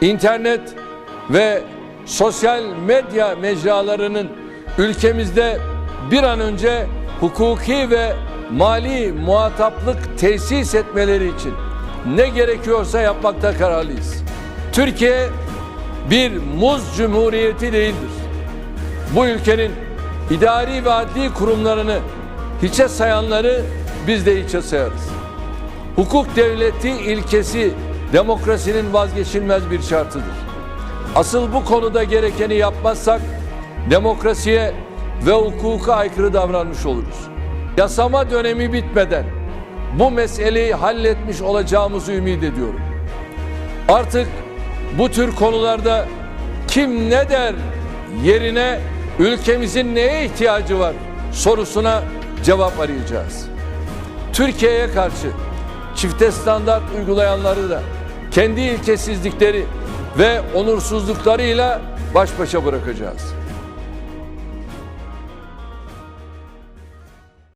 internet ve sosyal medya mecralarının ülkemizde bir an önce hukuki ve mali muhataplık tesis etmeleri için ne gerekiyorsa yapmakta kararlıyız. Türkiye bir muz cumhuriyeti değildir. Bu ülkenin idari ve adli kurumlarını hiçe sayanları biz de hiçe sayarız. Hukuk devleti ilkesi demokrasinin vazgeçilmez bir şartıdır. Asıl bu konuda gerekeni yapmazsak demokrasiye ve hukuka aykırı davranmış oluruz. Yasama dönemi bitmeden bu meseleyi halletmiş olacağımızı ümit ediyorum. Artık bu tür konularda kim ne der yerine ülkemizin neye ihtiyacı var sorusuna cevap arayacağız. Türkiye'ye karşı çifte standart uygulayanları da kendi ilkesizlikleri ve onursuzluklarıyla baş başa bırakacağız.